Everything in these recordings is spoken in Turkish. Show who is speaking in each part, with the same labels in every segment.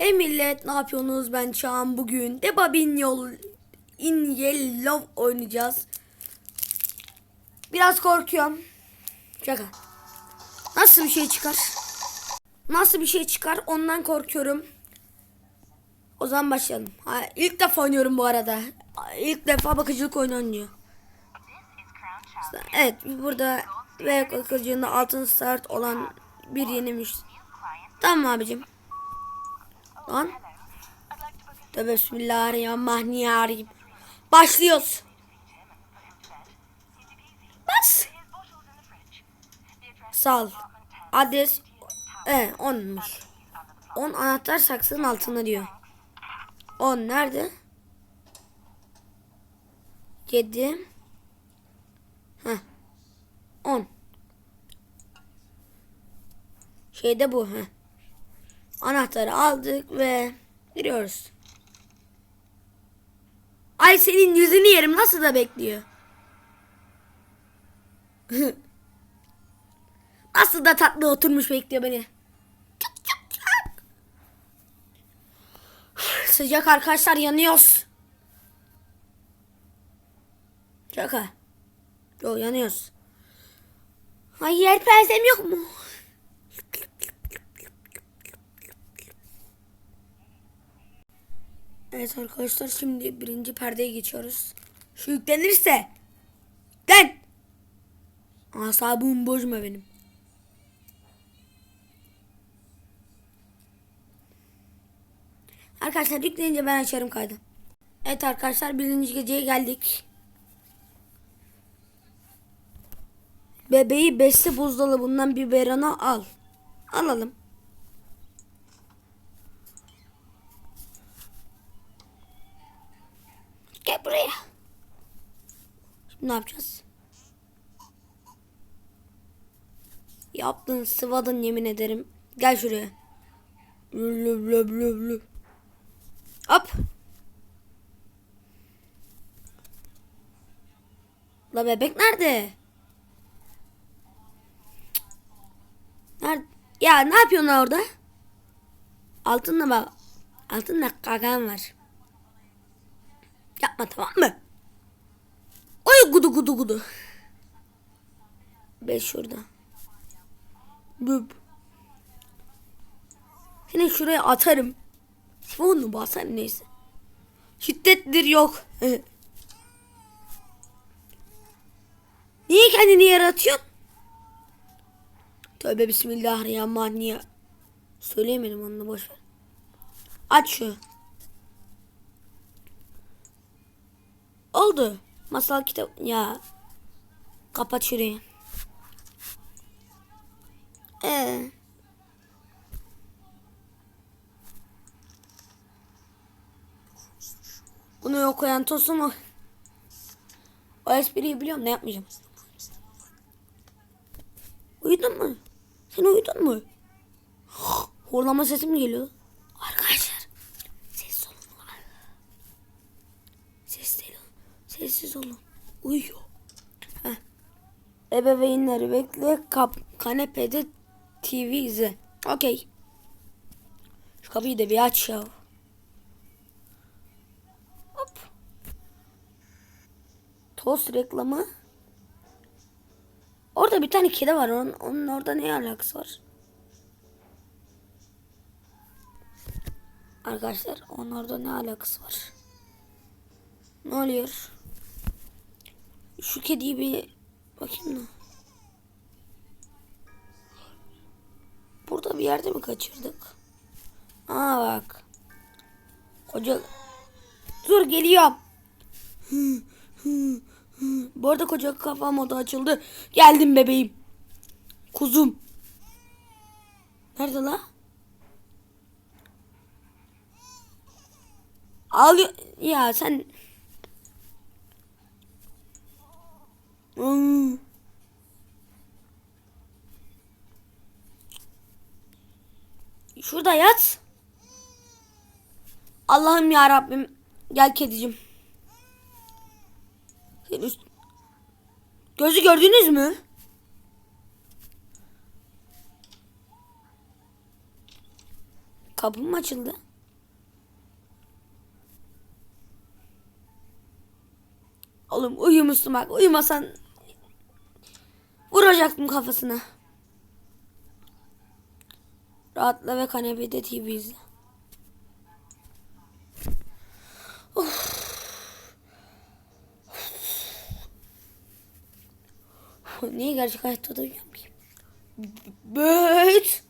Speaker 1: Hey millet ne yapıyorsunuz? Ben Çağan bugün de Babin Yol In Yellow oynayacağız. Biraz korkuyorum. Şaka. Nasıl bir şey çıkar? Nasıl bir şey çıkar? Ondan korkuyorum. O zaman başlayalım. Ha, ilk defa oynuyorum bu arada. İlk defa bakıcılık oyunu oynuyor. Evet burada ve bakıcılığında altın start olan bir yenimiş. Tamam abicim. Lan. Tövbe bismillahirrahmanirrahim. Başlıyoruz. Bas. Sal. Adres. E, onmuş. On anahtar saksının altında diyor. On nerede? Yedi. Heh. On. Şeyde bu. Heh. Anahtarı aldık ve giriyoruz. Ay senin yüzünü yerim nasıl da bekliyor. nasıl da tatlı oturmuş bekliyor beni. Sıcak arkadaşlar yanıyoruz. Şaka. Yok yanıyoruz. Ay yer perdem yok mu? Evet arkadaşlar şimdi birinci perdeye geçiyoruz. Şu yüklenirse. Lan! Asabımı bozma benim. Arkadaşlar yükleyince ben açarım kaydı. Evet arkadaşlar birinci geceye geldik. Bebeği beste buzdolabından biberona al. Alalım. Gel buraya. Şimdi ne yapacağız? Yaptın sıvadın yemin ederim. Gel şuraya. Blö blö blö blö. Hop. La bebek nerede? Nerede? Ya ne yapıyorsun orada? Altında bak. Altında kakan var. Yapma tamam mı? Oy gudu gudu gudu. Beş şurada. Büp. Seni şuraya atarım. Onu basarım neyse. Şiddettir yok. Niye kendini yaratıyorsun? Tövbe bismillahirrahmanirrahim. Söyleyemedim onu da boş ver. Aç şu. Oldu. Masal kitap ya. Kapat şurayı. Ee. Bunu okuyan tosu mu? O espriyi biliyorum ne yapmayacağım. Uyudun mu? Sen uyudun mu? Horlama sesi mi geliyor? Ebeveynleri bekle. Kap kanepede TV izle. Okey. Şu kapıyı da bir aç ya. Hop. Tost reklamı. Orada bir tane kedi var. Onun, onun orada ne alakası var? Arkadaşlar onun orada ne alakası var? Ne oluyor? Şu kediyi bir bakayım da. Burada bir yerde mi kaçırdık? Aa bak. Koca... Dur geliyorum. Bu arada koca kafa modu açıldı. Geldim bebeğim. Kuzum. Nerede la? Al ya sen Hmm. Şurada yat. Allah'ım ya Rabbim. Gel kedicim. Gözü gördünüz mü? Kapım mı açıldı? Oğlum uyumuşsun bak. Uyumasan vuracaktım kafasına. Rahatla ve kanepede TV izle. Of. Niye gerçek hayatta da uyuyorum ki? Büt.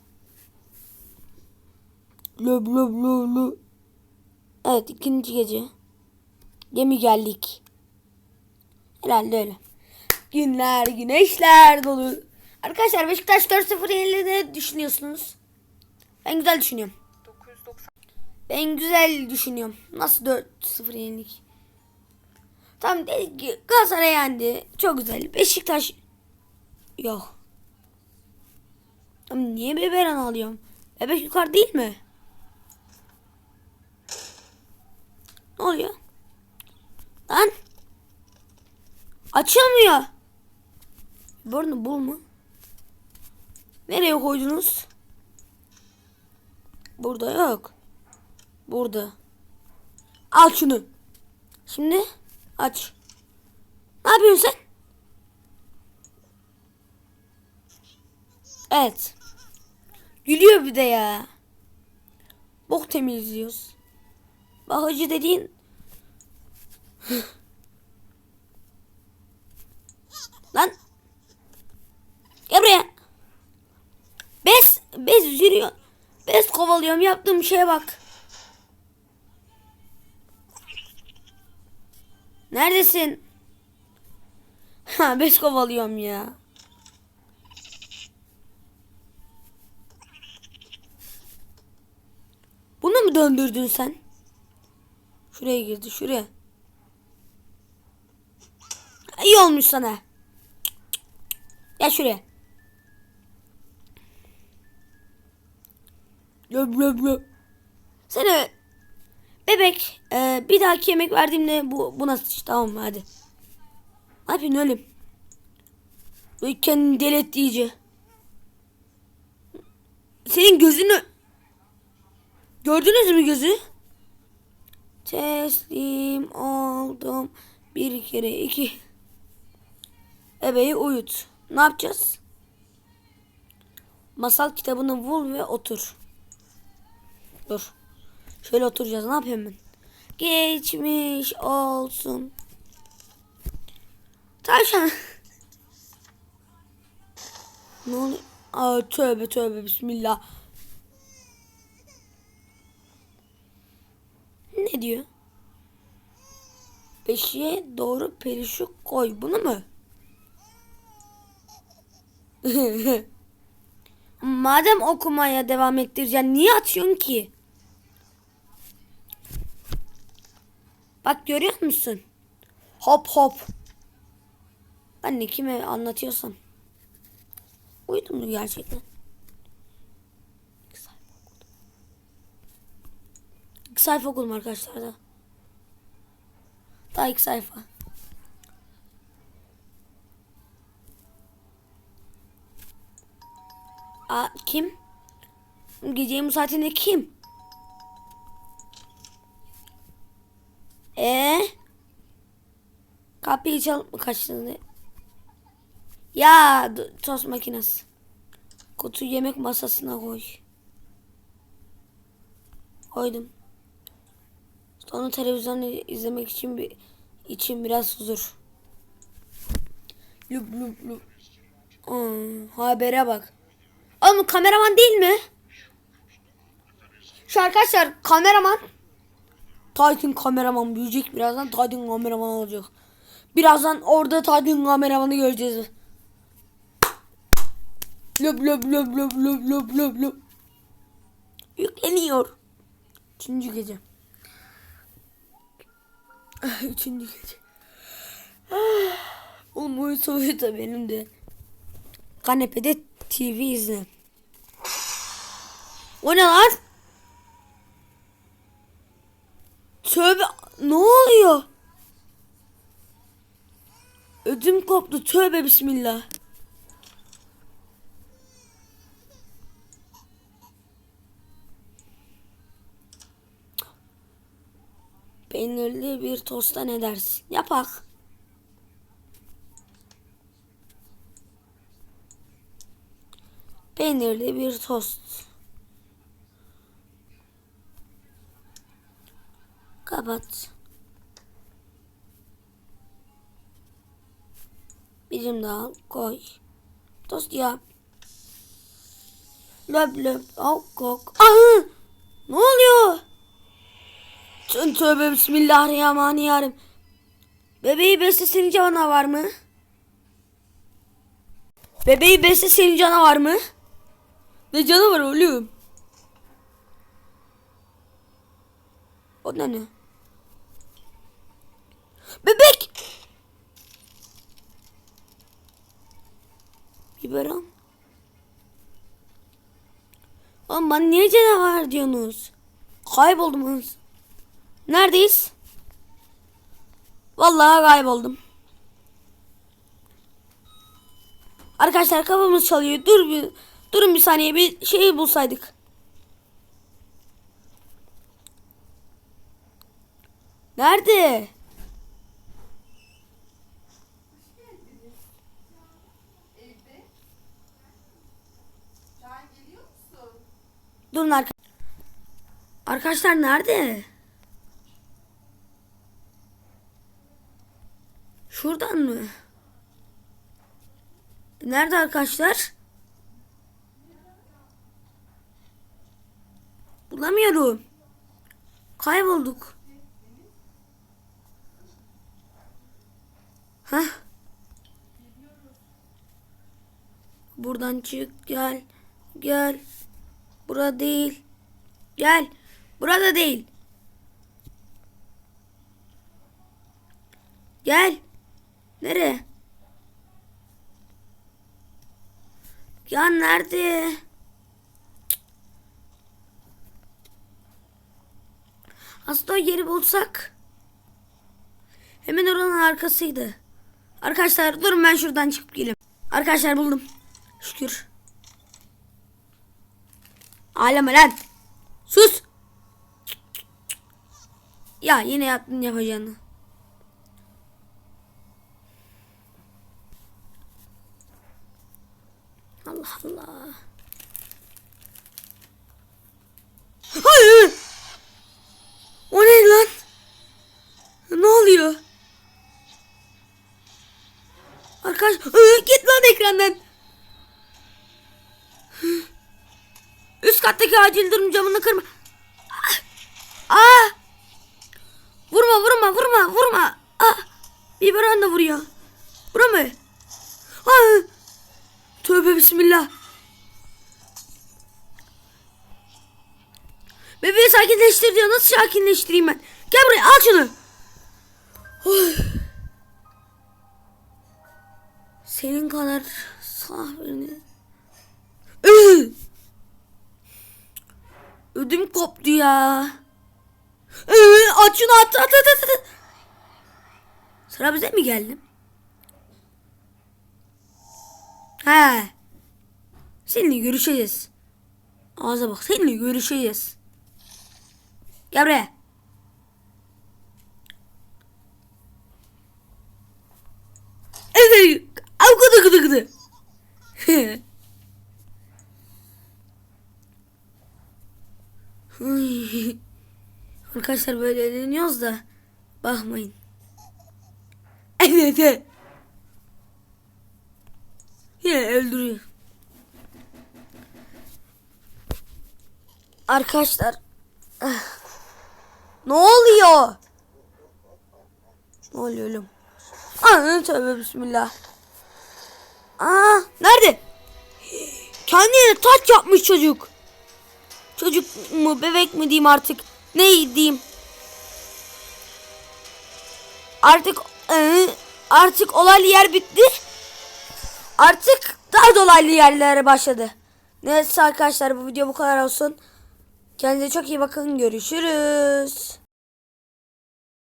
Speaker 1: Löb löb löb löb. Evet ikinci gece. Gemi geldik. Herhalde öyle. Günler, güneşler dolu. Arkadaşlar Beşiktaş 4-0 yenildiğini düşünüyorsunuz? Ben güzel düşünüyorum.
Speaker 2: 990
Speaker 1: Ben güzel düşünüyorum. Nasıl 4-0 yenildik? Tamam dedik ki Galatasaray yendi. Çok güzel. Beşiktaş yok. Ama niye Beberan alıyorum? Bebek yukarı değil mi? Ne oluyor? Lan. Açılmıyor. Burnu bul mu? Nereye koydunuz? Burada yok. Burada. Al şunu. Şimdi aç. Ne yapıyorsun sen? Evet. Gülüyor bir de ya. Bok temizliyoruz. Bakıcı dediğin Lan. Gel buraya. Bez. Bez yürüyor. Bez kovalıyorum. Yaptığım şeye bak. Neredesin? Ha bez kovalıyorum ya. Bunu mu döndürdün sen? Şuraya girdi şuraya. İyi olmuş sana. Gel şuraya. Seni bebek e, bir dahaki yemek verdiğimde bu buna sıç tamam hadi. Ne yapıyorsun oğlum? Kendini deli etti iyice. Senin gözünü gördünüz mü gözü? Teslim oldum. Bir kere iki. Ebeyi uyut. Ne yapacağız? Masal kitabını bul ve otur. Dur. Şöyle oturacağız. Ne yapayım ben? Geçmiş olsun. Tavşan. ne oluyor? Aa, tövbe tövbe bismillah. Ne diyor? Beşiğe doğru perişuk koy. Bunu mu? Madem okumaya devam ettireceksin niye atıyorsun ki? Bak görüyor musun? Hop hop. Ben de kime anlatıyorsam. Uyudum mu gerçekten? İki sayfa okudum. Arkadaşlar da. Daha iki sayfa. Aa, kim? Gecenin bu saatinde kim? Ee? Kapıyı çalıp mı kaçtın? Ya tost makinesi. Kutu yemek masasına koy. Koydum. Sonra televizyon izlemek için bir için biraz huzur. Lup lup lup. Habere bak. Oğlum kameraman değil mi? Şu arkadaşlar kameraman. Titan kameraman büyüyecek birazdan Titan kameraman olacak. Birazdan orada Titan kameramanı göreceğiz. Löp löp löp löp löp löp löp löp. Yükleniyor. Üçüncü gece. Üçüncü gece. Oğlum uyusa uyusa benim de. Kanepede TV izle. O ne lan? ödüm koptu. Tövbe bismillah. Peynirli bir tosta ne dersin? Yapak. Peynirli bir tost. Kapat. Bizim daha koy. Tost yap. Löp löp. Ok ok. Aa! Ne oluyor? Tön tövbe bismillahirrahmanirrahim. Bebeği beslesin canavar mı? Bebeği beslesin canavar mı? Ne canavar oğlum? O ne ne? Bebek! Biberon. Oğlum bana niye canavar diyorsunuz? Kayboldum. Neredeyiz? Vallahi kayboldum. Arkadaşlar kafamız çalıyor. Dur bir durun bir saniye bir şey bulsaydık. Nerede?
Speaker 2: Evde. Şahin geliyor musun?
Speaker 1: Durun arka Arkadaşlar nerede? Şuradan mı? Nerede arkadaşlar? Bulamıyorum. Kaybolduk. Hah. Buradan çık gel. Gel. Burada değil. Gel. Burada değil. Gel. Nereye? Ya nerede? Aslında yeri bulsak. Hemen oranın arkasıydı. Arkadaşlar durun ben şuradan çıkıp geleyim. Arkadaşlar buldum. Şükür. Ağlama lan. Sus. Ya yine yaptın yapacağını. Üst kattaki acil durum camını kırma. Aa! Vurma vurma vurma vurma. Aa! Biberon da vuruyor. Mı? Aa! Tövbe bismillah. Bebeği sakinleştir diyor. Nasıl sakinleştireyim ben? Gel buraya al şunu. Oy. Senin kadar sağ birini. Ödüm koptu ya. Iı, Aç şunu at at at at. Sıra bize mi geldi? He. Seninle görüşeceğiz. Ağza bak seninle görüşeceğiz. Gel buraya. Evet. Arkadaşlar böyle eğleniyoruz da bakmayın. Evet. Yine öldürüyor. Arkadaşlar. ah. Ne oluyor? Ne oluyor oğlum? Aa, tövbe bismillah. Aa, nerede? Kendine taç yapmış çocuk. Çocuk mu bebek mi diyeyim artık. Ne diyeyim. Artık ıı, artık olaylı yer bitti. Artık daha dolaylı yerlere başladı. Neyse arkadaşlar bu video bu kadar olsun. Kendinize çok iyi bakın. Görüşürüz.